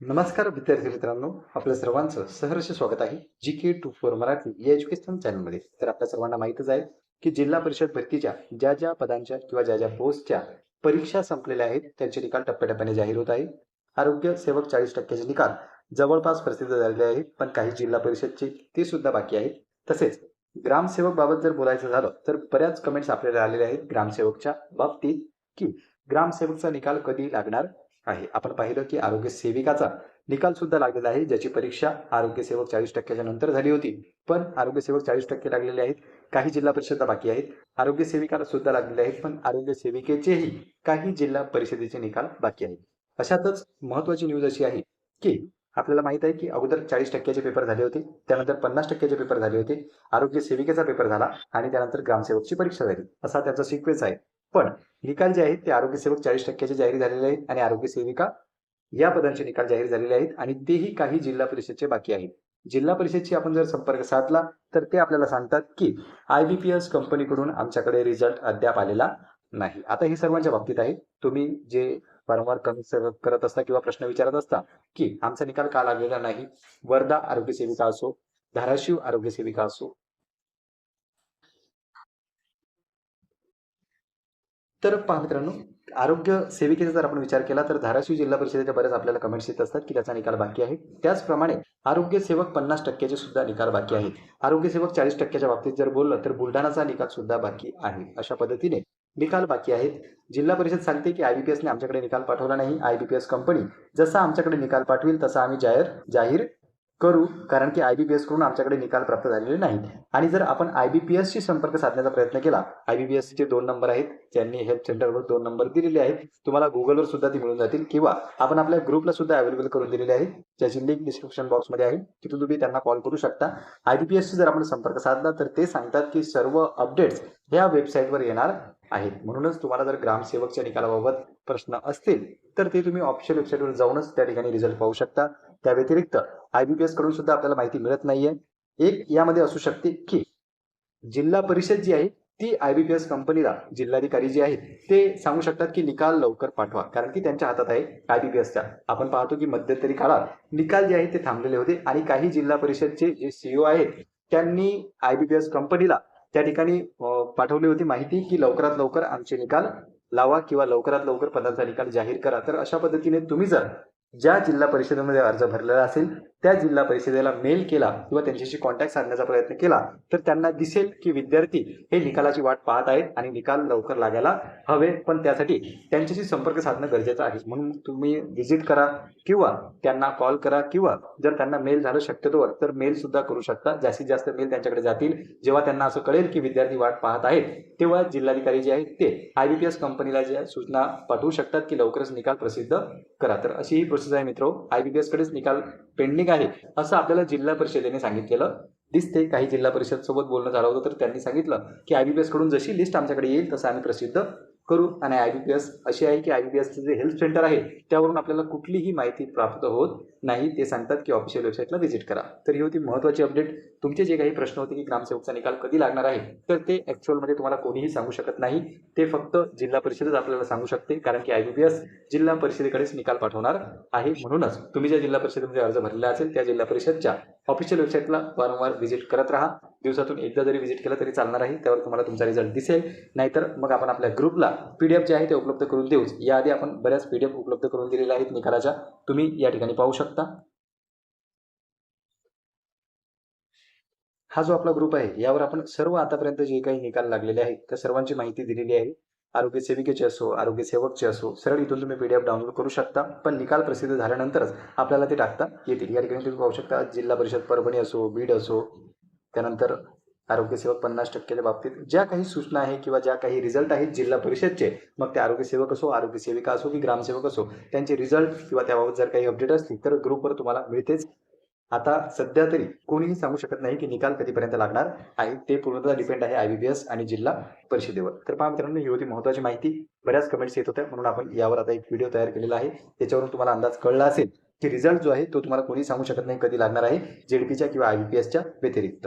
नमस्कार विद्यार्थी मित्रांनो आपल्या सर्वांचं सहर्ष स्वागत आहे G K two four Marathi या एज्युकेशन चॅनलमध्ये तर आपल्या सर्वांना माहीतच आहे की जिल्हा परिषद भरतीच्या ज्या ज्या पदांच्या किंवा ज्या ज्या पोस्टच्या परीक्षा संपलेल्या आहेत त्यांचे निकाल टप्प्याटप्प्याने जाहीर होत आहे. आरोग्य सेवक चाळीस टक्क्याचे निकाल जवळपास प्रसिद्ध झालेले आहेत पण काही जिल्हा परिषदचे ते सुद्धा बाकी आहेत. तसेच ग्रामसेवक बाबत जर बोलायचं झालं तर बऱ्याच कमेंट्स आपल्याला आलेल्या आहेत ग्रामसेवकच्या बाबतीत की ग्रामसेवकचा निकाल कधी लागणार? आहे. आपण पाहिलं की आरोग्य सेविकाचा निकाल सुद्धा लागलेला आहे ज्याची परीक्षा आरोग्य सेवक चाळीस टक्क्याच्या नंतर झाली होती. पण आरोग्य सेवक चाळीस टक्के लागलेले आहेत काही जिल्हा परिषदा बाकी आहेत. आरोग्य सेविकाला सुद्धा लागलेले आहेत पण आरोग्य सेविकेचेही काही जिल्हा परिषदेचे निकाल बाकी आहेत. अशातच महत्वाची न्यूज अशी आहे की आपल्याला माहीत आहे की अगोदर चाळीस टक्क्याचे पेपर झाले होते त्यानंतर पन्नास टक्क्याचे पेपर झाले होते आरोग्य सेविकेचा पेपर झाला आणि त्यानंतर ग्रामसेवकची परीक्षा झाली. असा त्याचा सिक्वेन्स आहे. पण निकाल जे आहेत ते आरोग्य सेवक चाळीस टक्क्याचे जाहीर झालेले आहेत आणि आरोग्य सेविका या पदांचे निकाल जाहीर झालेले आहेत आणि तेही काही जिल्हा परिषदचे बाकी आहेत. जिल्हा परिषदशी आपण जर संपर्क साधला तर ते आपल्याला सांगतात की आय बी पी एस कंपनीकडून आमच्याकडे रिझल्ट अद्याप आलेला नाही. आता हे सर्वांच्या बाबतीत आहे. तुम्ही जे वारंवार कमी करत असता किंवा प्रश्न विचारत असता की आमचा निकाल का लागलेला नाही? वर्धा आरोग्य सेविका असो धाराशिव आरोग्य सेविका असो तर पहा मित्रांनो आरोग्य सेविकेचा जर आपण विचार केला तर धाराशिव जिल्हा परिषदेच्या बऱ्याच आपल्याला कमेंट्स येत असतात की त्याचा निकाल बाकी आहे. त्याचप्रमाणे आरोग्य सेवक पन्नास टक्क्याचे सुद्धा निकाल बाकी आहेत. आरोग्य सेवक चाळीस टक्क्याच्या बाबतीत जर बोललं तर बुलढाणाचा निकाल सुद्धा बाकी आहे. अशा पद्धतीने निकाल बाकी आहेत. जिल्हा परिषद सांगते की आयबीपीएसने आमच्याकडे निकाल पाठवला नाही. आयबीपीएस कंपनी जसा आमच्याकडे निकाल पाठवेल तसा आम्ही जाहीर जाहीर करू कारण की आय बी पी एसकडून आमच्याकडे निकाल प्राप्त झालेले नाहीत. आणि जर आपण आय बी पी एसशी संपर्क साधण्याचा प्रयत्न केला आय बी पी एसचे दोन नंबर आहेत ज्यांनी हेल्प सेंटरवर दोन नंबर दिलेले आहेत तुम्हाला गुगलवर सुद्धा ती मिळून जातील किंवा आपण आपल्या ग्रुपला सुद्धा अवेलेबल करून दिलेले आहे ज्याची लिंक डिस्क्रिप्शन बॉक्समध्ये आहे तिथून तुम्ही त्यांना कॉल करू शकता. आय बी पी एसशी जर आपण संपर्क साधला तर ते सांगतात की सर्व अपडेट्स ह्या वेबसाईटवर येणार आहेत. म्हणूनच तुम्हाला जर ग्रामसेवकच्या निकालाबाबत प्रश्न असतील तर ते तुम्ही ऑफिशियल वेबसाईटवर जाऊनच त्या ठिकाणी रिझल्ट पाहू शकता. त्या व्यतिरिक्त आयबीपीएसकडून सुद्धा आपल्याला माहिती मिळत नाहीये. एक यामध्ये असू शकते की जिल्हा परिषद जी आहे ती आयबीपीएस कंपनीला जिल्हाधिकारी जे आहेत ते सांगू शकतात की निकाल लवकर पाठवा. कारण की त्यांच्या हातात आहे आयबीपीएसच्या आपण पाहतो की मध्यंतरी काळात निकाल जे आहेत ते थांबलेले होते. आणि काही जिल्हा परिषदचे जे सीईओ आहेत त्यांनी आयबीपीएस कंपनीला त्या ठिकाणी पाठवली होती माहिती की लवकरात लवकर आमचे निकाल लावा किंवा लवकरात लवकर पदांचा निकाल जाहीर करा. तर अशा पद्धतीने तुम्ही जर ज्या जिल्हा परिषदेमध्ये अर्ज भरलेला असेल त्या जिल्हा परिषदेला मेल केला किंवा त्यांच्याशी कॉन्टॅक्ट साधण्याचा प्रयत्न केला तर त्यांना दिसेल की विद्यार्थी हे निकालाची वाट पाहत आहेत आणि निकाल लवकर लागायला हवे. पण त्यासाठी त्यांच्याशी संपर्क साधणं गरजेचं आहे. म्हणून तुम्ही व्हिजिट करा किंवा त्यांना कॉल करा किंवा जर त्यांना मेल झालं शक्यतोवर तर मेल सुद्धा करू शकता. जास्तीत जास्त मेल त्यांच्याकडे जातील. जेव्हा त्यांना असं कळेल की विद्यार्थी वाट पाहत आहेत तेव्हा जिल्हाधिकारी जे आहेत ते आयबीपीएस कंपनीला ज्या सूचना पाठवू शकतात की लवकरच निकाल प्रसिद्ध करा. तर अशी ही प्रोसेस आहे मित्र. आयबीपीएस कडेच निकाल पेंडिंग आहे असं आपल्याला जिल्हा परिषदेने सांगितलेलं दिसते काही जिल्हा परिषद सोबत बोलणं झालं होतं तर त्यांनी सांगितलं की आयबीपीएसकडून जशी लिस्ट आमच्याकडे येईल तसं आम्ही प्रसिद्ध करू. आणि आय बी एस अशी आहे की आय बी पी एसचं जे हेल्थ सेंटर आहे त्यावरून आपल्याला कुठलीही माहिती प्राप्त होत नाही ते सांगतात की ऑफिशियल वेबसाईटला व्हिजिट करा. तर ही होती महत्त्वाची अपडेट तुमचे जे काही प्रश्न होते की ग्रामसेवकचा निकाल कधी लागणार आहे तर ते ॲक्च्युअलमध्ये तुम्हाला कोणीही सांगू शकत नाही. ते फक्त जिल्हा परिषदच आपल्याला सांगू शकते कारण की आय ओ बी एस जिल्हा परिषदेकडेच निकाल पाठवणार आहे म्हणूनच. तुम्ही ज्या जिल्हा परिषदेमध्ये अर्ज भरलेला असेल त्या जिल्हा परिषदच्या ऑफिशियल वेबसाईटला वारंवार व्हिजिट करत राहा. दिवसातून एकदा जरी व्हिजिट केलं तरी चालणार आहे. त्यावर तुम्हाला तुमचा रिझल्ट दिसेल. नाहीतर मग आपण आपल्या ग्रुपला पी डी एफ जे आहे ते उपलब्ध करून देऊच. याआधी आपण बऱ्याच पी डी एफ उपलब्ध करून दिलेल्या आहेत निकालाच्या. तुम्ही या ठिकाणी पाहू शकता. हा जो आपला ग्रुप आहे यावर आपण सर्व आतापर्यंत जे काही निकाल लागलेले आहेत त्या सर्वांची माहिती दिलेली आहे. आरोग्य सेविकेचे असो आरोग्य सेवकचे असो सरळ इथून तुम्ही पीडीएफ डाउनलोड करू शकता. पण निकाल प्रसिद्ध झाल्यानंतरच आपल्याला ते टाकता येतील. या ठिकाणी तुम्ही पाहू शकता जिल्हा परिषद परभणी असो बीड असो त्यानंतर आरोग्यसेवक पन्नास टक्क्याच्या बाबतीत ज्या काही सूचना आहे किंवा ज्या काही रिझल्ट आहेत जिल्हा परिषदचे मग ते आरोग्यसेवक असो आरोग्यसेविका असो की ग्रामसेवक असो त्यांचे रिझल्ट किंवा त्याबाबत जर काही अपडेट असतील तर ग्रुपवर तुम्हाला मिळतेच. आता सध्या तरी कोणीही सांगू शकत नाही की निकाल कधीपर्यंत लागणार आहे. ते पूर्णतः डिपेंड आहे आयबीबीएस आणि जिल्हा परिषदेवर. तर पहा मित्रांनो ही होती महत्वाची माहिती. बऱ्याच कमेंट्स येत होत्या. म्हणून आपण यावर आता एक व्हिडिओ तयार केलेला आहे. त्याच्यावरून तुम्हाला अंदाज कळला असेल. की रिझल्ट जो आहे तो तुम्हाला कोणी सांगू शकत नाही कधी लागणार आहे जेडपीच्या किंवा आय ओ पी एसच्या व्यतिरिक्त.